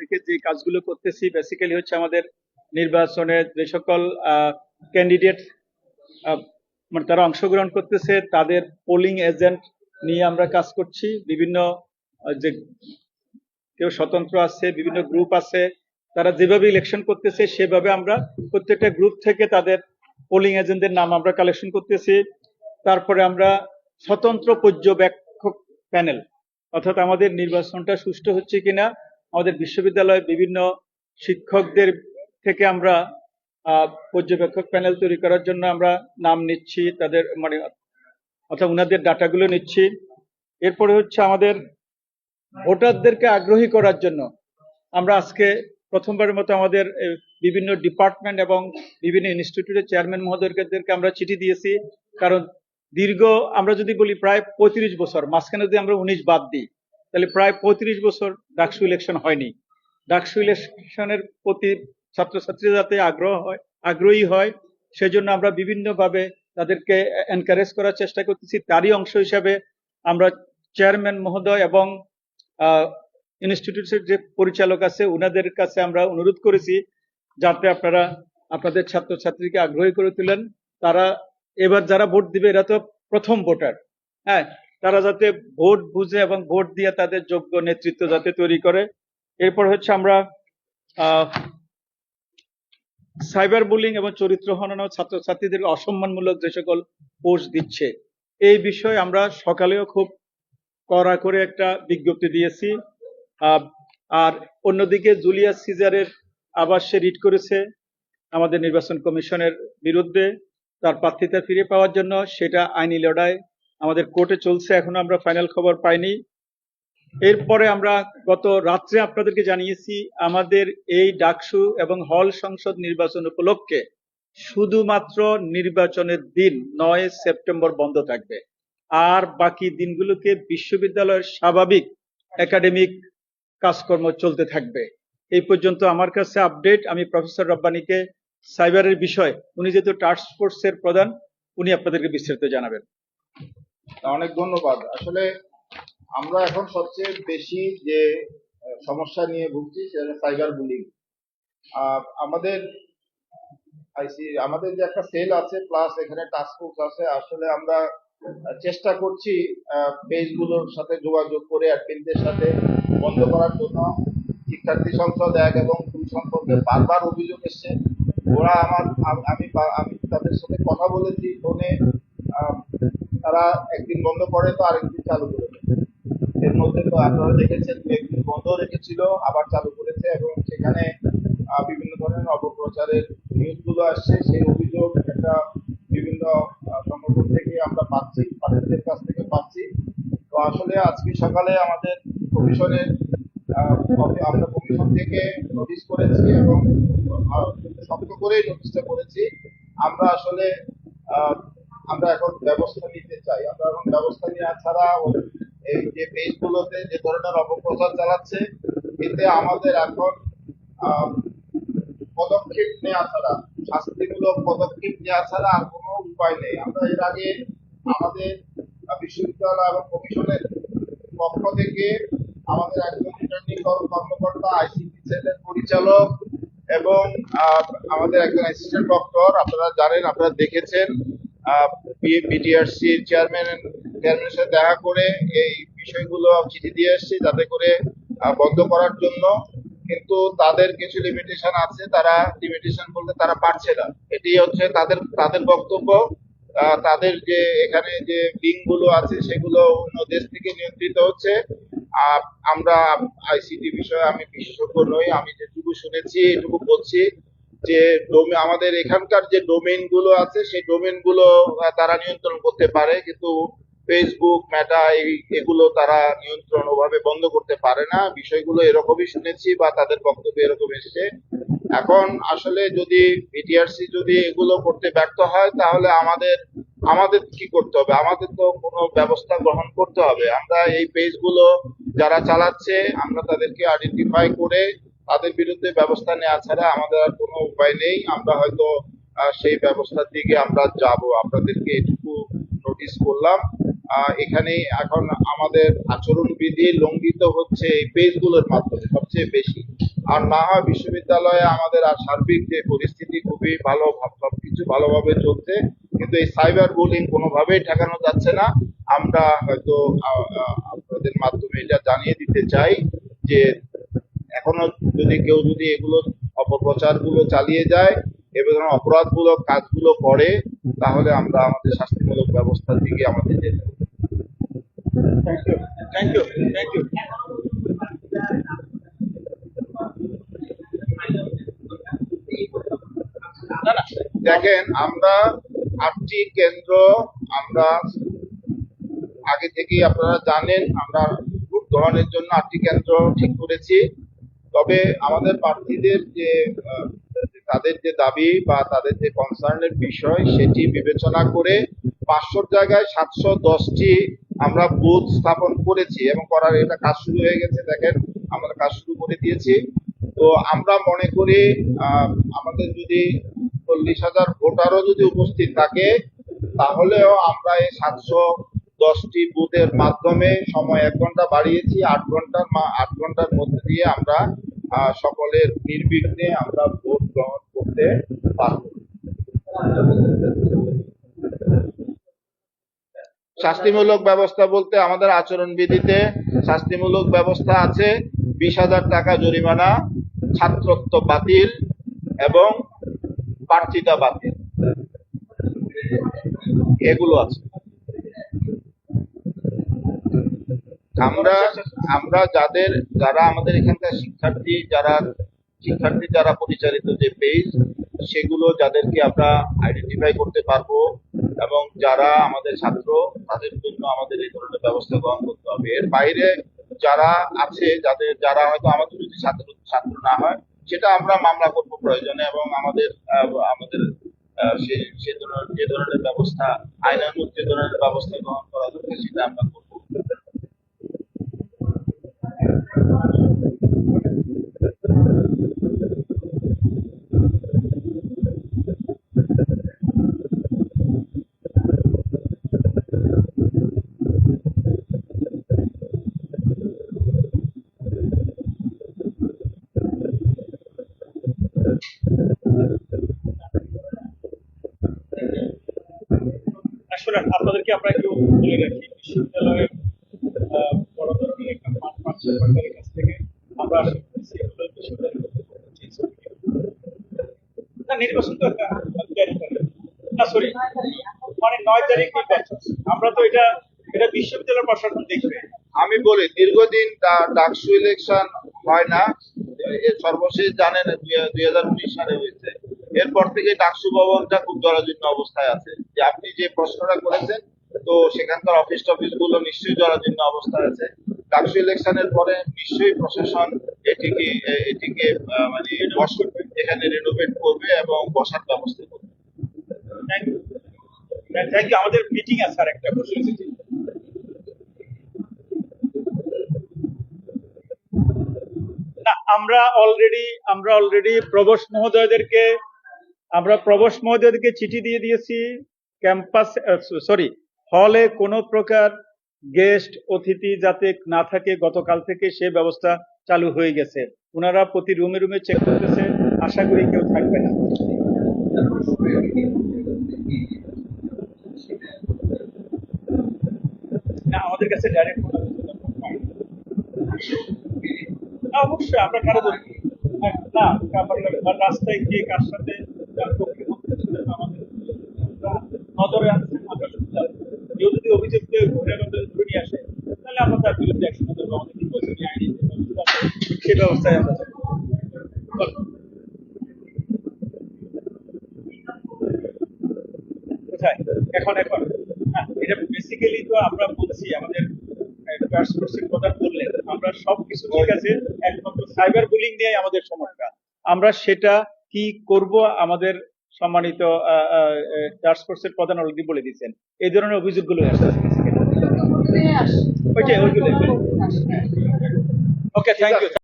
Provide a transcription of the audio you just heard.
থেকে যে কাজগুলো করতেছি বেসিক্যালি হচ্ছে আমাদের নির্বাচনে যে সকল ক্যান্ডিডেট মানে তারা অংশগ্রহণ করতেছে, তাদের পোলিং এজেন্ট নিয়ে আমরা কাজ করছি। বিভিন্ন যে কেউ স্বতন্ত্র আছে, বিভিন্ন গ্রুপ আছে, তারা যেভাবে ইলেকশন করতেছে, সেভাবে আমরা প্রত্যেকটা গ্রুপ থেকে তাদের পোলিং এজেন্টদের নাম আমরা কালেকশন করতেছি। তারপরে আমরা স্বতন্ত্র পর্যবেক্ষক প্যানেল অর্থাৎ আমাদের নির্বাচনটা সুষ্ঠু হচ্ছে কিনা আমাদের বিশ্ববিদ্যালয়ে বিভিন্ন শিক্ষকদের থেকে আমরা পর্যবেক্ষক প্যানেল তৈরি করার জন্য আমরা নাম নিচ্ছি, তাদের মানে অর্থাৎ ওনাদের ডাটাগুলো নিচ্ছি। এরপরে হচ্ছে আমাদের ভোটারদেরকে আগ্রহী করার জন্য আমরা আজকে প্রথমবারের মতো আমাদের বিভিন্ন ডিপার্টমেন্ট এবং বিভিন্ন ইনস্টিটিউটের চেয়ারম্যান মহোদয়দেরকে আমরা চিঠি দিয়েছি। কারণ দীর্ঘ, আমরা যদি বলি প্রায় পঁয়ত্রিশ বছর, মাঝখানে যদি আমরা উনিশ বাদ দিই তাহলে প্রায় পঁয়ত্রিশ বছর ডাকসু ইলেকশন হয়নি। ডাকসু ইলেকশনের প্রতি ছাত্রছাত্রীরা যাতে আগ্রহ হয়, আগ্রহী হয়, সেজন্য আমরা বিভিন্নভাবে তাদেরকে এনকারেজ করার চেষ্টা করতেছি। তারই অংশ হিসাবে আমরা চেয়ারম্যান মহোদয় এবং ইনস্টিটিউটের যে পরিচালক আছে ওনাদের কাছে আমরা অনুরোধ করেছি যাতে আপনারা আপনাদের ছাত্রছাত্রীকে আগ্রহী করে তুলেন। তারা, এবার যারা ভোট দিবে, এরা তো প্রথম ভোটার। হ্যাঁ তারা যাতে ভোট বুঝে এবং ভোট দিয়ে তাদের যোগ্য নেতৃত্ব যাতে তৈরি করে। এরপর হচ্ছে আমরা সাইবার বুলিং এবং চরিত্র হনন ছাত্রছাত্রীদের অসম্মানমূলক যে সকল পোস্ট দিচ্ছে, এই বিষয়ে আমরা সকালেও খুব কড়া করে একটা বিজ্ঞপ্তি দিয়েছি। আর অন্যদিকে জুলিয়াস সিজারের আবার সে রিট করেছে আমাদের নির্বাচন কমিশনের বিরুদ্ধে। তার প্রার্থিতা ফিরে পাওয়ার জন্য সেটা আইনি লড়াই আমাদের কোর্টে চলছে, এখনও আমরা ফাইনাল খবর পাইনি। এরপরে আমরা গত রাত্রে আপনাদেরকে জানিয়েছি, আমাদের এই ডাকসু এবং হল সংসদ নির্বাচন উপলক্ষে শুধুমাত্র নির্বাচনের দিন নয় সেপ্টেম্বর বন্ধ থাকবে। আর বাকি দিনগুলোকে বিশ্ববিদ্যালয়ের স্বাভাবিক একাডেমিক কাজকর্ম চলতে থাকবে। এই পর্যন্ত আমার কাছে আপডেট আমি প্রফেসর রব্বানিকে সাইবারের বিষয়, উনি যেহেতু টাস্ক ফোর্সের প্রধান, উনি আপনাদেরকে বিস্তারিত জানাবেন। অনেক ধন্যবাদ। আসলে আমরা এখন সবচেয়ে বেশি যে সমস্যা নিয়ে ভুগছি সেটা সাইবার বুলিং আমাদের আমাদের যে একটা সেল আছে প্লাস এখানে টাস্ক ফোর্স আছে, আসলে আমরা চেষ্টা করছি পেজগুলোর সাথে যোগাযোগ করে অ্যাডমিনদের সাথে বন্ধ করার জন্য। শিক্ষার্থী সংসদ এক এবং দুই সম্পর্কে বারবার অভিযোগ এসছে। ওরা আমার, আমি আমি তাদের সাথে কথা বলেছি, ফোনে তারা একদিন বন্ধ করে তো আরেকদিন চালু করে। এর মধ্যে তো আপনারা দেখেছেন একদিন বন্ধ রেখেছিল, আবার চালু করেছে এবং সেখানে বিভিন্ন ধরনের অপপ্রচারের নিউজগুলো আসছে। সেই অভিযোগ একটা বিভিন্ন সংগঠন থেকে আমরা পাচ্ছি প্রার্থীদের কাছ থেকে পাচ্ছি। তো আসলে আজকে সকালে আমাদের কমিশনের আমরা কমিশন থেকে নোটিশ করেছি এবং শক্ত করেই নোটিশটা করেছি। আমরা আসলে আমরা এখন ব্যবস্থা নিতে চাই। আমরা এখন ব্যবস্থা নেওয়া ছাড়া এই যে পেজগুলোতে যে ধরনের অপপ্রচার চালাচ্ছে, এতে আমাদের এখন পদক্ষেপ নেওয়া ছাড়া, শাস্তিমূলক পদক্ষেপ নেওয়া ছাড়া আর কোনো উপায় নেই। আমরা এর আগে আমাদের বিশ্ববিদ্যালয় এবং কমিশনের পক্ষ থেকে আমাদের একজন রিটার্নিং কর্মকর্তা আইসিটি সেলের পরিচালক এবং আমাদের একজন অ্যাসিস্ট্যান্ট ডক্টর আপনারা জানেন, আপনারা দেখেছেন বিটিআরসির চেয়ারম্যান চেয়ারম্যানের সাথে দেখা করে এই বিষয়গুলো চিঠি দিয়ে এসেছি যাতে করে বন্ধ করার জন্য। কিন্তু তাদের কিছু লিমিটেশন আছে, তারা লিমিটেশন বলতে তারা পারছে না। এটি হচ্ছে তাদের তাদের বক্তব্য। তাদের যে এখানে যে লিঙ্কগুলো আছে, সেগুলো অন্য দেশ থেকে নিয়ন্ত্রিত হচ্ছে। আমরা আইসিটি বিষয়ে আমি বিশেষজ্ঞ নই, আমি যেটুকু শুনেছি, এটুকু বলছি। যে আমাদের এখানকার যে ডোমেইনগুলো আছে, সেই ডোমেইনগুলো তারা নিয়ন্ত্রণ করতে পারে, কিন্তু ফেসবুক মেটা এগুলো তারা নিয়ন্ত্রণ ওভাবে বন্ধ করতে পারে না। বিষয়গুলো এরকমই শুনেছি বা তাদের বক্তব্য এরকম এসেছে। এখন আসলে যদি বিটিআরসি যদি এগুলো করতে ব্যর্থ হয়, তাহলে আমাদের আমাদের কি করতে হবে? আমাদের তো কোনো ব্যবস্থা গ্রহণ করতে হবে। আমরা এই পেজগুলো যারা চালাচ্ছে, আমরা তাদেরকে আইডেন্টিফাই করে তাদের বিরুদ্ধে ব্যবস্থা নেওয়া ছাড়া আমাদের আর কোনো উপায় নেই। আমরা হয়তো সেই ব্যবস্থার দিকে আমরা যাব। আপনাদেরকে এটুকু নোটিশ করলাম। এখানে এখন আমাদের আচরণবিধি লঙ্ঘিত হচ্ছে এই পেজগুলোর মাধ্যমে সবচেয়ে বেশি। আর না হয় বিশ্ববিদ্যালয়ে আমাদের আর সার্বিক যে পরিস্থিতি খুবই ভালো ভাব- সবকিছু ভালোভাবে চলছে, কিন্তু এই সাইবার বুলিং কোনোভাবেই ঠেকানো যাচ্ছে না। আমরা হয়তো আপনাদের মাধ্যমে এটা জানিয়ে দিতে চাই যে এখনও যদি কেউ যদি এগুলো অপপ্রচারগুলো চালিয়ে যায় এবং অপরাধমূলক কাজগুলো করে তাহলে আমরা আমাদের শাস্তিমূলক ব্যবস্থার দিকে আমাদের যেতে হবে। Thank you thank you thank you দেখেন আমরা আটটি কেন্দ্র আমরা আগে থেকেই আপনারা জানেন আমরা ভোট গ্রহণের জন্য আটটি কেন্দ্র ঠিক করেছি। তবে আমাদের প্রার্থীদের যে তাদের যে দাবি বা তাদের যে কনসার্নের বিষয়, সেটি বিবেচনা করে পাঁচশোর জায়গায় সাতশো দশটি আমরা বুথ স্থাপন করেছি এবং করার এটা কাজ শুরু হয়ে গেছে, দেখেন আমরা কাজ শুরু করে দিয়েছি। তো আমরা মনে করি আমাদের যদি চল্লিশ হাজার ভোটারও যদি উপস্থিত থাকে, তাহলেও আমরা এই সাতশো দশটি বুথের মাধ্যমে সময় এক ঘণ্টা বাড়িয়েছি, আট ঘণ্টার আট ঘণ্টার মধ্যে দিয়ে আমরা সকলের নির্বিঘ্নে আমরা ভোট গ্রহণ করতে পারব। শাস্তিমূলক ব্যবস্থা বলতে আমাদের আচরণবিধিতে শাস্তিমূলক ব্যবস্থা আছে, বিশ হাজার টাকা জরিমানা, ছাত্রত্ব বাতিল এবং প্রার্থিতা বাতিল। এগুলো আছে। আমরা আমরা যাদের, যারা আমাদের এখানকার শিক্ষার্থী, যারা শিক্ষার্থী যারা পরিচালিত যে পেজ, সেগুলো যাদেরকে আমরা আইডেন্টিফাই করতে পারব এবং যারা আমাদের ছাত্র, তাদের জন্য আমাদের এই ধরনের ব্যবস্থা গ্রহণ করতে হবে। এর বাইরে যারা আছে, যাদের, যারা হয়তো আমাদের যদি ছাত্র ছাত্র না হয়, সেটা আমরা মামলা করব প্রয়োজনে এবং আমাদের আমাদের সে ধরনের, যে ধরনের ব্যবস্থা আইনানুগ যে ধরনের ব্যবস্থা গ্রহণ করা দরকার, সেটা আমরা করব। আপনাদেরকে আমরা একটু বলে রাখি বিশ্ববিদ্যালয়ের আহ, বড় ধরনের একটা মাঠ পাচ্ছে মানে আমি বলি, দীর্ঘদিন ডাকসু ইলেকশন হয় না। সর্বশেষ জানেন, দুই হাজার উনিশ সালে হয়েছে। এরপর থেকে ডাকসু ভবনটা খুব জরাজীর্ণ অবস্থায় আছে। যে আপনি যে প্রশ্নটা করেছেন, তো সেখানকার অফিস টফিসগুলো নিশ্চয়ই জরাজীর্ণ অবস্থায় আছে। ডাকসু ইলেকশনের পরে নিশ্চয়ই প্রশাসন এটিকে এটিকে মানে এখানে রেনোভেট করবে এবং বসার ব্যবস্থা করবে। থ্যাংক ইউ থ্যাংক ইউ আমাদের মিটিং আছে আর একটা বসে আমরা অলরেডি আমরা অলরেডি প্রবোস মহোদয়দেরকে, আমরা প্রবোস মহোদয়দেরকে চিঠি দিয়ে দিয়েছি। ক্যাম্পাস সরি হলে কোনো প্রকার গেস্ট অতিথি যাতে না থাকে গতকাল থেকে সে ব্যবস্থা চালু হয়ে গেছে। ওনারা প্রতি রুমে রুমে চেক করতেছে আশা করি কেউ থাকবে না। আমাদের কাছে ডাইরেক্ট অবশ্যই আমরা কারও হ্যাঁ, না রাস্তায় গিয়ে কার সাথে নজরে আছে আমরা শুনলাম কেউ যদি ধরে আসে তাহলে আমরা তার বিরুদ্ধে সেই ব্যবস্থায় আমরা এখন এখন। হ্যাঁ, এটা বেসিক্যালি তো আমরা বলছি আমাদের কথা বললেন আমরা সবকিছু ঠিক আছে একমাত্র সাইবার বুলিং নিয়ে আমাদের সমস্যা। আমরা সেটা কি করব আমাদের সম্মানিত টাস্ক ফোর্সের প্রধান অলরেডি বলে দিয়েছেন। এই ধরনের অভিযোগগুলো গুলো ওইটাই ওইগুলো ওকে থ্যাংক ইউ